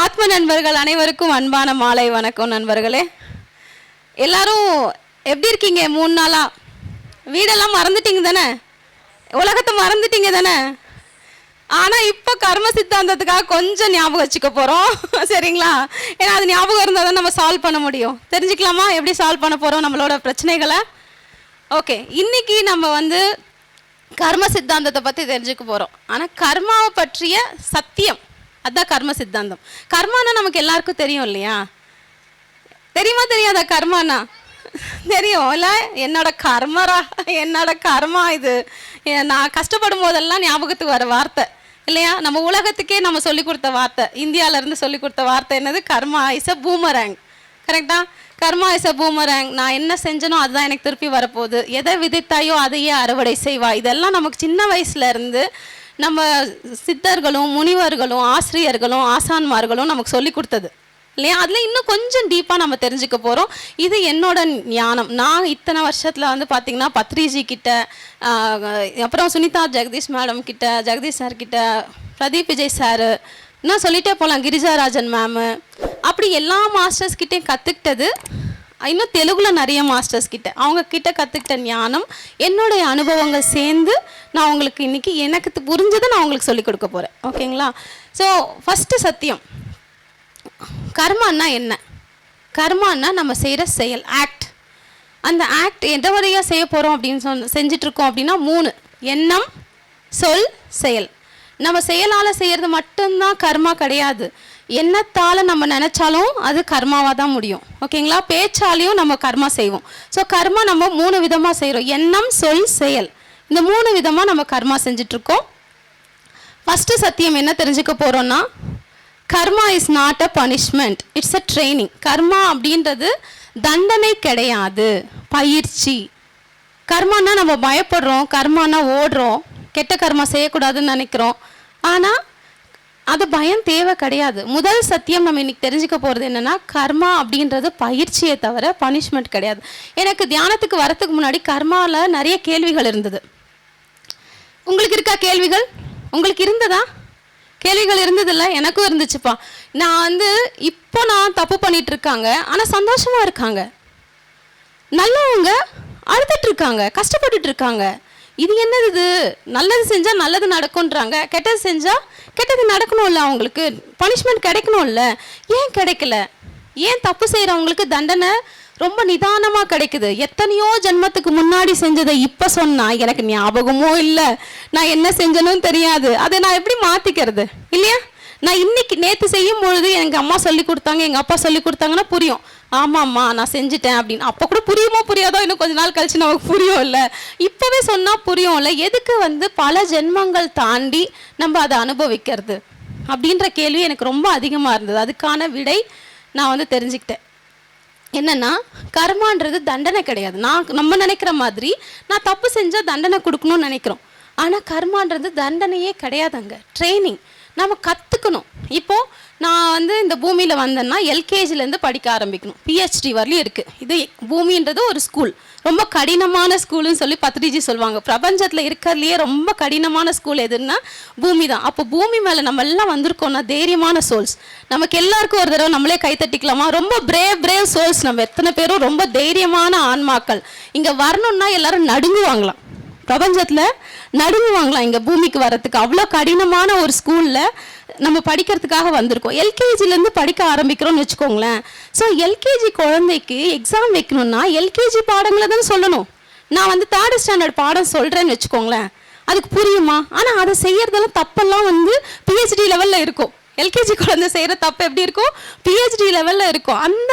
ஆத்ம நண்பர்கள் அனைவருக்கும் அன்பான மாலை வணக்கம் நண்பர்களே. எல்லாரும் எப்படி இருக்கீங்க? மூணு நாளா? வீடெல்லாம் மறந்துட்டீங்க தானே? உலகத்தை மறந்துட்டீங்க தானே? ஆனால் இப்போ கர்ம சித்தாந்தத்துக்காக கொஞ்சம் ஞாபகம் வச்சுக்க போகிறோம் சரிங்களா? ஏன்னா அது ஞாபகம் இருந்தால் தான் நம்ம சால்வ் பண்ண முடியும். தெரிஞ்சுக்கலாமா? எப்படி சால்வ் பண்ண போகிறோம் நம்மளோட பிரச்சனைகளை? ஓகே இன்னைக்கு நம்ம வந்து கர்ம சித்தாந்தத்தை பற்றி தெரிஞ்சுக்க போகிறோம் ஆனால் கர்மாவை பற்றிய சத்தியம் அதுதான் கர்ம சித்தாந்தம். கர்மானா நமக்கு எல்லாருக்கும் தெரியும் இல்லையா? தெரியுமா தெரியாதா கர்மானா? தெரியும். இல்லை என்னோட கர்மரா? என்னோட கர்மா இது? நான் கஷ்டப்படும் போதெல்லாம் ஞாபகத்துக்கு வர வார்த்தை. இல்லையா? நம்ம உலகத்துக்கே நம்ம சொல்லி கொடுத்த வார்த்தை. இந்தியாவிலேருந்து சொல்லிக் சொல்லி கொடுத்த வார்த்தை என்னது? கர்மா இஸ் அ பூமரேங் கரெக்டா கர்மா இஸ் அ பூமரங் நான் என்ன செஞ்சனோ அதுதான் எனக்கு திருப்பி வரப்போகுது. எதை விதைத்தாயோ அதையே அறுவடை செய்வா. இதெல்லாம் நமக்கு சின்ன வயசுல இருந்து நம்ம சித்தர்களும் முனிவர்களும் ஆசிரியர்களும் ஆசான்மார்களும் நமக்கு சொல்லி கொடுத்தது. இல்லையா? அதில் இன்னும் கொஞ்சம் டீப்பாக நம்ம தெரிஞ்சுக்க போகிறோம் இது என்னோட ஞானம். நான் இத்தனை வருஷத்தில் வந்து பார்த்தீங்கன்னா பத்ரிஜி கிட்ட அப்புறம் சுனிதா ஜெகதீஷ் மேடம் கிட்ட ஜெகதீஷ் சார் கிட்ட பிரதீப் விஜய் சார் இன்னும் சொல்லிட்டே போகலாம் கிரிஜாராஜன் மேமு அப்படி எல்லா மாஸ்டர்ஸ் கிட்டேயும் கற்றுக்கிட்டது இன்னும் தெலுங்குல நிறைய மாஸ்டர்ஸ் கிட்ட. அவங்க கிட்ட கற்றுக்கிட்ட ஞானம் என்னுடைய அனுபவங்கள் சேர்ந்து நான் உங்களுக்கு இன்னைக்கு எனக்கு புரிஞ்சதை நான் உங்களுக்கு சொல்லிக் கொடுக்க போகிறேன் ஓகேங்களா? ஸோ ஃபஸ்ட்டு சத்தியம். கர்மான்னா என்ன? கர்மான்னா நம்ம செய்கிற செயல் ஆக்ட் அந்த ஆக்ட் எந்த வழியாக செய்ய போகிறோம் அப்படின்னு சொன்ன செஞ்சிட்ருக்கோம் இருக்கோம் அப்படின்னா மூணு. எண்ணம் சொல் செயல். நம்ம செயலால் செய்கிறது மட்டும்தான் கர்மா கிடையாது. எண்ணத்தால் நம்ம நினச்சாலும் அது கர்மாவாக தான் முடியும். ஓகேங்களா? பேச்சாலையும் நம்ம கர்மா செய்வோம். ஸோ கர்மா நம்ம மூணு விதமாக செய்கிறோம் எண்ணம் சொல் செயல். இந்த மூணு விதமாக நம்ம கர்மா செஞ்சிட்ருக்கோம். ஃபஸ்ட்டு சத்தியம் என்ன தெரிஞ்சுக்க போகிறோன்னா karma is not a punishment it's a training கர்மா அப்படின்றது தண்டனை கிடையாது. பயிற்சி. கர்மானா நம்ம பயப்படுறோம். கர்மானா ஓடுறோம். கெட்ட கர்மா செய்யக்கூடாதுன்னு நினைக்கிறோம். ஆனால் அது பயம் தேவை கிடையாது. முதல் சத்தியம் நம்ம இன்னைக்கு தெரிஞ்சுக்க போகிறது என்னன்னா கர்மா அப்படின்றது பயிற்சியை தவிர பனிஷ்மெண்ட் கிடையாது. எனக்கு தியானத்துக்கு வரத்துக்கு முன்னாடி கர்மாவில் நிறைய கேள்விகள் இருந்தது. உங்களுக்கு இருக்கா கேள்விகள்? உங்களுக்கு இருந்ததா? கேள்விகள் இருந்ததில்ல எனக்கும் இருந்துச்சுப்பா. நான் வந்து இப்போ நான் தப்பு பண்ணிட்டு இருக்காங்க ஆனால் சந்தோஷமாக இருக்காங்க. நல்லவங்க அழுதுட்டு இருக்காங்க கஷ்டப்பட்டுட்டு இருக்காங்க இது என்னது இது? நல்லது செஞ்சால் நல்லது நடக்கும்ன்றாங்க. கெட்டது செஞ்சால் கெட்டது நடக்கணும்ல அவங்களுக்கு? பனிஷ்மெண்ட் கிடைக்கணும்ல? ஏன் கிடைக்கல? ஏன் தப்பு செய்கிறவங்களுக்கு தண்டனை ரொம்ப நிதானமாக கிடைக்குது? எத்தனையோ ஜென்மத்துக்கு முன்னாடி செஞ்சதை இப்போ சொன்னால் எனக்கு ஞாபகமும் இல்லை. நான் என்ன செஞ்சனும் தெரியாது. அதை நான் எப்படி மாற்றிக்கிறது இல்லையா? நான் இன்னைக்கு நேற்று செய்யும் பொழுது எங்கள் அம்மா சொல்லி கொடுத்தாங்க எங்கள் அப்பா சொல்லி கொடுத்தாங்கன்னா புரியும். ஆமாம்மா நான் செஞ்சுட்டேன் அப்படின்னு. அப்போ கூட புரியுமோ புரியாதோ இன்னும் கொஞ்ச நாள் கழிச்சு நமக்கு புரியும் இல்லை. இப்போவே சொன்னால் புரியும்ல எதுக்கு வந்து பல ஜென்மங்கள் தாண்டி நம்ம அதை அனுபவிக்கிறது? அப்படின்ற கேள்வி எனக்கு ரொம்ப அதிகமாக இருந்தது. அதுக்கான விடை நான் வந்து தெரிஞ்சுக்கிட்டேன். என்னன்னா கர்மான்றது தண்டனை கிடையாது. நான் நம்ம நினைக்கிற மாதிரி நான் தப்பு செஞ்சால் தண்டனை கொடுக்கணும்னு நினைக்கிறோம். ஆனால் கர்மான்றது தண்டனையே கிடையாதுங்க. ட்ரைனிங் நம்ம கற்றுக்கணும் இப்போது நான் வந்து இந்த பூமியில் வந்தேன்னா எல்கேஜிலேருந்து படிக்க ஆரம்பிக்கணும். பிஹெச்டி வரலையும் இருக்குது இது பூமின்றது ஒரு ஸ்கூல் ரொம்ப கடினமான ஸ்கூலுன்னு சொல்லி பத்ரிஜி சொல்லுவாங்க. பிரபஞ்சத்தில் இருக்கிறதுலையே ரொம்ப கடினமான ஸ்கூல் எதுன்னா பூமி தான் அப்போ பூமி மேலே நம்ம எல்லாம் வந்திருக்கோம்னா தைரியமான சோல்ஸ் நமக்கு எல்லாருக்கும் ஒரு தடவை நம்மளே கை தட்டிக்கலாமா? ரொம்ப பிரேவ் பிரேவ் சோல்ஸ் நம்ம. எத்தனை பேரும் ரொம்ப தைரியமான ஆன்மாக்கள். இங்கே வரணும்னா எல்லாரும் நடுங்குவாங்களாம். பிரபஞ்சத்தில் நடுங்குவாங்களாம் இங்கே பூமிக்கு வரத்துக்கு அவ்வளோ கடினமான ஒரு ஸ்கூலில் நம்ம படிக்கிறதுக்காக வந்திருக்கோம். எல்கேஜிலேருந்து படிக்க ஆரம்பிக்கிறோம்னு வச்சுக்கோங்களேன். ஸோ எல்கேஜி குழந்தைக்கு எக்ஸாம் வைக்கணும்னா எல்கேஜி பாடங்களை தான் சொல்லணும். நான் வந்து தேர்ட் ஸ்டாண்டர்ட் பாடம் சொல்கிறேன்னு வச்சுக்கோங்களேன். அதுக்கு புரியுமா? ஆனால் அதை செய்யறதெல்லாம் தப்பெல்லாம் வந்து பிஹெச்டி லெவலில் இருக்கும். எல்கேஜி குழந்தை செய்கிற தப்பு எப்படி இருக்கும்? பிஹெச்டி லெவலில் இருக்கும். அந்த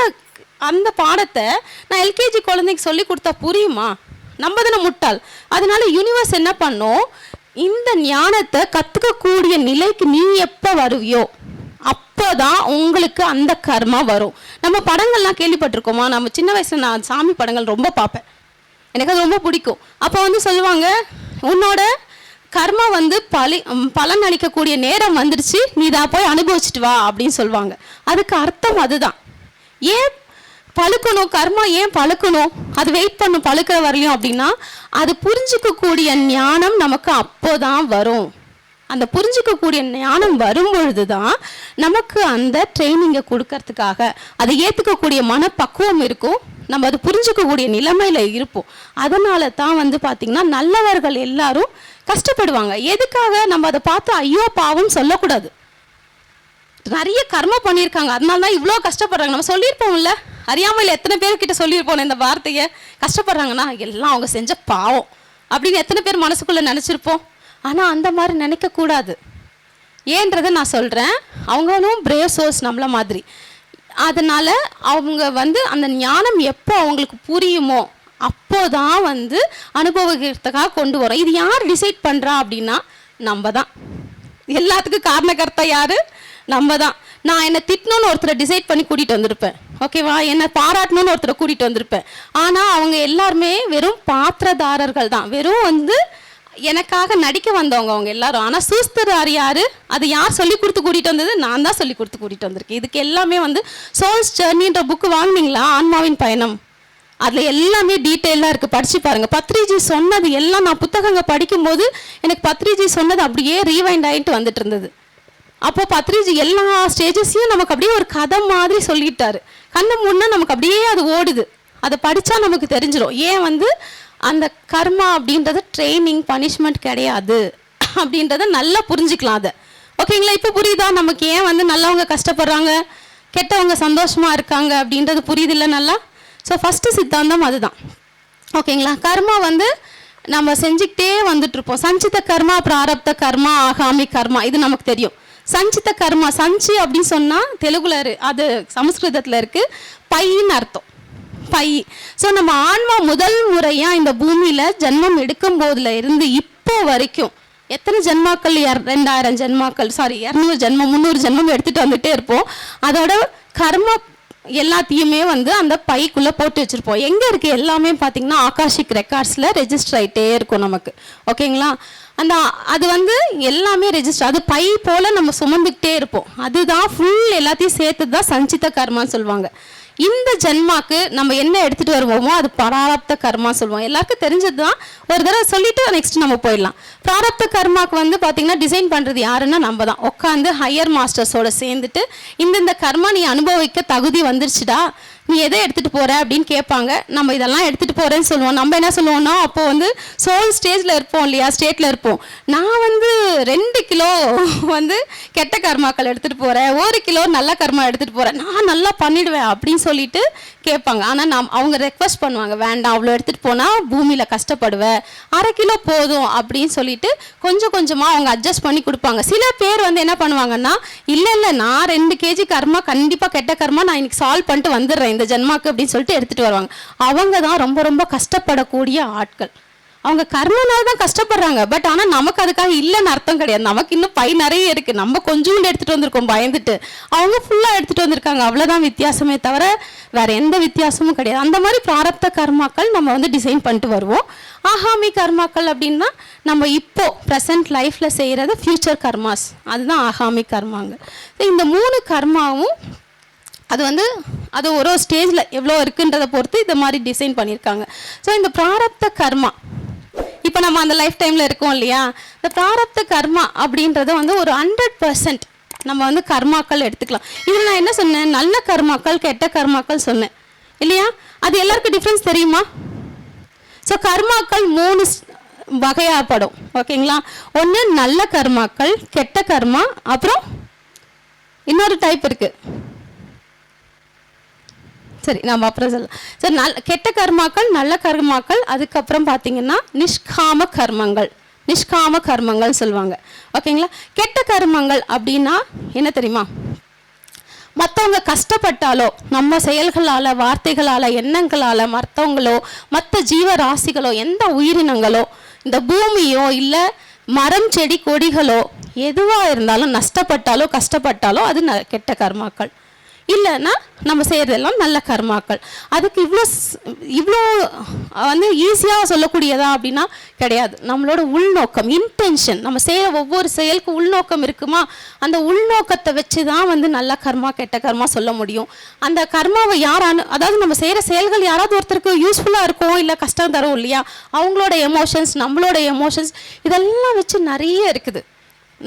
அந்த பாடத்தை நான் எல்கேஜி குழந்தைக்கு சொல்லி கொடுத்தா புரியுமா? நம்ம தானே முட்டாள் அதனால யூனிவர்ஸ் என்ன பண்ணும்? இந்த ஞானத்தை கற்றுக்கக்கூடிய நிலைக்கு நீ எப்போ வருவியோ அப்போதான் உங்களுக்கு அந்த கர்மா வரும். நம்ம படங்கள்லாம் கேள்விப்பட்டிருக்கோமா? நம்ம சின்ன வயசில் நான் சாமி படங்கள் ரொம்ப பார்ப்பேன். எனக்கு அது ரொம்ப பிடிக்கும். அப்போ வந்து சொல்லுவாங்க உன்னோட கர்மா வந்து பலி பலன் அளிக்கக்கூடிய நேரம் வந்துடுச்சு நீ தான் போய் அனுபவிச்சுட்டு வா. அப்படின்னு சொல்லுவாங்க. அதுக்கு அர்த்தம் அதுதான். ஏன் பழுக்கணும் கர்மா ஏன் பழுக்கணும்? அது வெயிட் பண்ணும் பழுக்கிற வரையும் அப்படின்னா அது புரிஞ்சுக்கக்கூடிய ஞானம் நமக்கு அப்போதான் வரும். அந்த புரிஞ்சிக்கக்கூடிய ஞானம் வரும்பொழுது தான் நமக்கு அந்த ட்ரைனிங்கை கொடுக்கறதுக்காக அதை ஏற்றுக்கக்கூடிய மனப்பக்குவம் இருக்கும். நம்ம அதை புரிஞ்சுக்கக்கூடிய நிலைமையில் இருப்போம். அதனால தான் வந்து பார்த்திங்கன்னா நல்லவர்கள் எல்லாரும் கஷ்டப்படுவாங்க. எதுக்காக நம்ம அதை பார்த்து ஐயோ பாவம் சொல்லக்கூடாது. நிறைய கர்மம் பண்ணியிருக்காங்க. அதனால தான் இவ்வளோ கஷ்டப்படுறாங்க. நம்ம சொல்லியிருப்போம்ல. அறியாமல் எத்தனை பேர்கிட்ட சொல்லியிருப்போம் இந்த வார்த்தையை? கஷ்டப்படுறாங்கன்னா எல்லாம் அவங்க செஞ்ச பாவம். அப்படின்னு எத்தனை பேர் மனசுக்குள்ளே நினச்சிருப்போம். ஆனால் அந்த மாதிரி நினைக்கக்கூடாது. ஏன்றதை நான் சொல்கிறேன் அவங்களும் பிரேவ் சோர்ஸ் நம்மள மாதிரி. அதனால் அவங்க வந்து அந்த ஞானம் எப்போ அவங்களுக்கு புரியுமோ அப்போதான் வந்து அனுபவிக்கிறதுக்காக கொண்டு வரோம். இது யார் டிசைட் பண்ணுறா அப்படின்னா நம்ம தான் எல்லாத்துக்கும் காரணக்கர்த்தா யார்? நம்ம தான் நான் என்னை திட்டணும்னு ஒருத்தரை டிசைட் பண்ணி கூட்டிகிட்டு வந்திருப்பேன். ஓகேவா? என்னை பாராட்டணும்னு ஒருத்தரை கூட்டிகிட்டு வந்திருப்பேன். ஆனால் அவங்க எல்லாருமே வெறும் பாத்திரதாரர்கள் தான். வெறும் வந்து எனக்காக நடிக்க வந்தவங்க அவங்க எல்லாரும். ஆனால் சூஸ்தரார் யார்? அது யார் சொல்லி கொடுத்து கூட்டிகிட்டு வந்தது? நான் தான் சொல்லி கொடுத்து கூட்டிகிட்டு வந்திருக்கேன். இதுக்கு எல்லாமே வந்து சோல்ஸ் ஜெர்னின்ற புக்கு வாங்குனீங்களா? ஆன்மாவின் பயணம். அதில் எல்லாமே டீட்டெயிலாக இருக்குது படித்து பாருங்கள் பத்ரிஜி சொன்னது எல்லாம் நான் புத்தகங்கள் படிக்கும்போது எனக்கு பத்ரிஜி சொன்னது அப்படியே ரீவைண்ட் ஆகிட்டு வந்துட்டு இருந்தது. அப்போ பத்ரிஜி எல்லா ஸ்டேஜஸையும் நமக்கு அப்படியே ஒரு கதை மாதிரி சொல்லிட்டாரு. கண்ணு முன்னே நமக்கு அப்படியே அது ஓடுது. அதை படித்தா நமக்கு தெரிஞ்சிடும் ஏன் வந்து அந்த கர்மா அப்படின்றது ட்ரைனிங் பனிஷ்மெண்ட் கிடையாது. அப்படின்றத நல்லா புரிஞ்சுக்கலாம் அதை. ஓகேங்களா? இப்போ புரியுதா? நமக்கு ஏன் வந்து நல்லவங்க கஷ்டப்படுறாங்க? கெட்டவங்க சந்தோஷமாக இருக்காங்க அப்படின்றது புரியுது இல்லை நல்லா? ஸோ ஃபஸ்ட்டு சித்தாந்தம் அதுதான். ஓகேங்களா? கர்மா வந்து நம்ம செஞ்சுக்கிட்டே வந்துட்டு சஞ்சித கர்மா பிராரப்த கர்மா ஆகாமி கர்மா இது நமக்கு தெரியும். சஞ்சித கர்மா சஞ்சி அப்படின்னு சொன்னால் தெலுங்குல அது சமஸ்கிருதத்தில் இருக்கு. பையின்னு அர்த்தம். பை. ஸோ நம்ம ஆன்மா முதல் முறையாக இந்த பூமியில் ஜென்மம் எடுக்கும் போதுல இருந்து இப்போ வரைக்கும் எத்தனை ஜென்மாக்கள்? ரெண்டாயிரம் ஜென்மாக்கள் சாரி இரநூறு ஜென்மம் முந்நூறு ஜென்மம் எடுத்துகிட்டு வந்துட்டே இருப்போம். அதோட கர்ம எல்லாத்தையுமே வந்து அந்த பைக்குள்ளே போட்டு வச்சுருப்போம். எங்கே இருக்குது எல்லாமே பார்த்தீங்கன்னா ஆகாஷிக் ரெக்கார்ட்ஸில் ரெஜிஸ்டர் ஆகிட்டே இருக்கும் நமக்கு. ஓகேங்களா? அந்த அது வந்து எல்லாமே ரெஜிஸ்டர் அது பை போல் நம்ம சுமந்துக்கிட்டே இருப்போம். அதுதான் ஃபுல் எல்லாத்தையும் சேர்த்து தான் சஞ்சித கர்மான்னு சொல்லுவாங்க. இந்த ஜென்மாக்கு நம்ம என்ன எடுத்துட்டு வருவோமோ அது பராரப்த கர்மா சொல்லுவோம். எல்லாருக்கும் தெரிஞ்சது தான் ஒரு தடவை சொல்லிட்டு நெக்ஸ்ட் நம்ம போயிடலாம். பிராரப்த கர்மாக்கு வந்து பார்த்தீங்கன்னா டிசைன் பண்ணுறது யாருன்னா நம்ம தான் உட்காந்து ஹையர் மாஸ்டர்ஸோட சேர்ந்துட்டு இந்தந்த கர்மா நீ அனுபவிக்க தகுதி வந்துருச்சுடா. நீ எதை எடுத்துகிட்டு போற அப்படின்னு கேட்பாங்க. நம்ம இதெல்லாம் எடுத்துகிட்டு போகிறேன்னு சொல்லுவோம். நம்ம என்ன சொல்லுவோம்னா அப்போ வந்து சோல் ஸ்டேஜில் இருப்போம் இல்லையா? ஸ்டேட்டில் இருப்போம். நான் வந்து ரெண்டு கிலோ வந்து கெட்ட கர்மாக்கள் எடுத்துகிட்டு போகிறேன் ஒரு கிலோ நல்ல கர்மா எடுத்துகிட்டு போகிறேன் நான் நல்லா பண்ணிடுவேன் அப்படின்னு சொல்லிட்டு கேட்பாங்க. ஆனால் நாம் அவங்க ரெக்வஸ்ட் பண்ணுவாங்க. வேண்டாம் அவ்வளோ எடுத்துகிட்டு போனால் பூமியில் கஷ்டப்படுவேன். அரை கிலோ போதும் அப்படின்னு சொல்லிட்டு கொஞ்சம் கொஞ்சமாக அவங்க அட்ஜஸ்ட் பண்ணி கொடுப்பாங்க. சில பேர் வந்து என்ன பண்ணுவாங்கன்னா இல்லை இல்லை நான் ரெண்டு கேஜி கர்மா கண்டிப்பாக கெட்ட கர்மா நான் இன்னைக்கு சால்வ் பண்ணிட்டு வந்துடுறேன். இந்த ஜென்மாக்கு அப்படின்னு சொல்லிட்டு எடுத்துகிட்டு வருவாங்க. அவங்க தான் ரொம்ப ரொம்ப கஷ்டப்படக்கூடிய ஆட்கள். அவங்க கர்மனால தான் கஷ்டப்படுறாங்க. பட் ஆனால் நமக்கு அதுக்காக இல்லைன்னு அர்த்தம் கிடையாது. நமக்கு இன்னும் பை நிறைய இருக்குது நம்ம கொஞ்சோண்டு எடுத்துகிட்டு வந்திருக்கோம் பயந்துட்டு. அவங்க ஃபுல்லாக எடுத்துகிட்டு வந்திருக்காங்க. அவ்வளோதான் வித்தியாசமே தவிர வேறு எந்த வித்தியாசமும் கிடையாது. அந்த மாதிரி பிராரப்த கர்மாக்கள் நம்ம வந்து டிசைன் பண்ணிட்டு வருவோம். ஆகாமி கர்மாக்கள் அப்படின்னா நம்ம இப்போ ப்ரெசன்ட் லைஃப்பில் செய்கிறது ஃப்யூச்சர் கர்மாஸ் அதுதான் ஆகாமி கர்மாங்க. இந்த மூணு கர்மாவும் அது வந்து அது ஒரு ஒரு ஸ்டேஜில் எவ்வளோ இருக்குன்றதை பொறுத்து இந்த மாதிரி டிசைன் பண்ணியிருக்காங்க. ஸோ இந்த பிராரப்த கர்மா இப்போ நம்ம அந்த லைஃப் டைமில் இருக்கோம் இல்லையா? இந்த பிராரப்த கர்மா அப்படின்றது வந்து ஒரு ஹண்ட்ரட் பர்சன்ட் நம்ம வந்து கர்மாக்கள் எடுத்துக்கலாம். இதில் நான் என்ன சொன்னேன்? நல்ல கர்மாக்கள் கெட்ட கர்மாக்கள் சொன்னேன். இல்லையா? அது எல்லாருக்கும் டிஃப்ரென்ஸ் தெரியுமா? ஸோ கர்மாக்கள் மூணு வகையாகப்படும் ஓகேங்களா? ஒன்று நல்ல கர்மாக்கள் கெட்ட கர்மா அப்புறம் இன்னொரு டைப் இருக்குது சரி நம்ம அப்புறம் சொல்லலாம் சரி நல் கெட்ட கர்மாக்கள் நல்ல கர்மாக்கள் அதுக்கப்புறம் பார்த்தீங்கன்னா நிஷ்காம கர்மங்கள். நிஷ்காம கர்மங்கள் சொல்லுவாங்க. ஓகேங்களா? கெட்ட கர்மங்கள் அப்படின்னா என்ன தெரியுமா? மற்றவங்க கஷ்டப்பட்டாலோ நம்ம செயல்களால் வார்த்தைகளால் எண்ணங்களால் மற்றவங்களோ மற்ற ஜீவராசிகளோ எந்த உயிரினங்களோ இந்த பூமியோ இல்லை மரம் செடி கொடிகளோ எதுவாக இருந்தாலும் நஷ்டப்பட்டாலோ கஷ்டப்பட்டாலோ அது ந கெட்ட கர்மாக்கள். இல்லைன்னா நம்ம செய்கிறதெல்லாம் நல்ல கர்மாக்கள். அதுக்கு இவ்வளோ இவ்வளோ வந்து ஈஸியாக சொல்லக்கூடியதா அப்படின்னா கிடையாது. நம்மளோட உள்நோக்கம் இன்டென்ஷன் நம்ம செய்கிற ஒவ்வொரு செயலுக்கு உள்நோக்கம் இருக்குமா? அந்த உள்நோக்கத்தை வச்சு தான் வந்து நல்ல கர்மா கெட்ட கர்மா சொல்ல முடியும். அந்த கர்மாவை யார் அனு அதாவது நம்ம செய்கிற செயல்கள் யாராவது ஒருத்தருக்கு யூஸ்ஃபுல்லாக இருக்கும் இல்லை கஷ்டம் தரும் இல்லையா? அவங்களோட எமோஷன்ஸ் நம்மளோட எமோஷன்ஸ் இதெல்லாம் வச்சு நிறைய இருக்குது.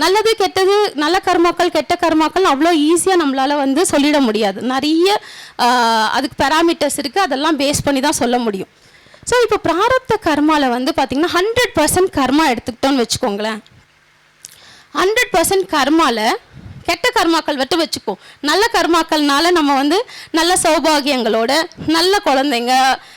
நல்லது கெட்டது நல்ல கர்மாக்கள் கெட்ட கர்மாக்கள் அவ்வளோ ஈஸியாக நம்மளால் வந்து சொல்லிட முடியாது. நிறைய அதுக்கு பேராமீட்டர்ஸ் இருக்குது அதெல்லாம் பேஸ் பண்ணி தான் சொல்ல முடியும். ஸோ இப்போ பிராரப்த கர்மாவில் வந்து பார்த்திங்கன்னா ஹண்ட்ரட் பர்சன்ட் கர்மா எடுத்துக்கிட்டோன்னு வச்சுக்கோங்களேன். ஹண்ட்ரட் பர்சன்ட் கர்மாவில் கெட்ட கர்மாக்கள் விட்டு வச்சுப்போம். நல்ல கர்மாக்கள்னால நம்ம வந்து நல்ல சௌபாகியங்களோட நல்ல குழந்தைங்க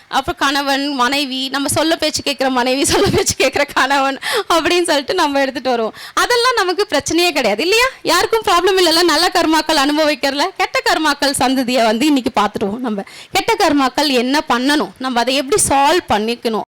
அப்புறம் கணவன் மனைவி நம்ம சொல்ல பேச்சு கேட்குற மனைவி சொல்ல பேச்சு கேட்குற கணவன் அப்படின்னு சொல்லிட்டு நம்ம எடுத்துகிட்டு வருவோம். அதெல்லாம் நமக்கு பிரச்சனையே கிடையாது இல்லையா? யாருக்கும் ப்ராப்ளம் இல்லைல்ல. நல்ல கர்மாக்கள் அனுபவிக்கிறல கெட்ட கர்மாக்கள் சந்ததியை வந்து இன்னைக்கு பார்த்துடுவோம் நம்ம. கெட்ட கர்மாக்கள் என்ன பண்ணணும்? நம்ம அதை எப்படி சால்வ் பண்ணிக்கணும்?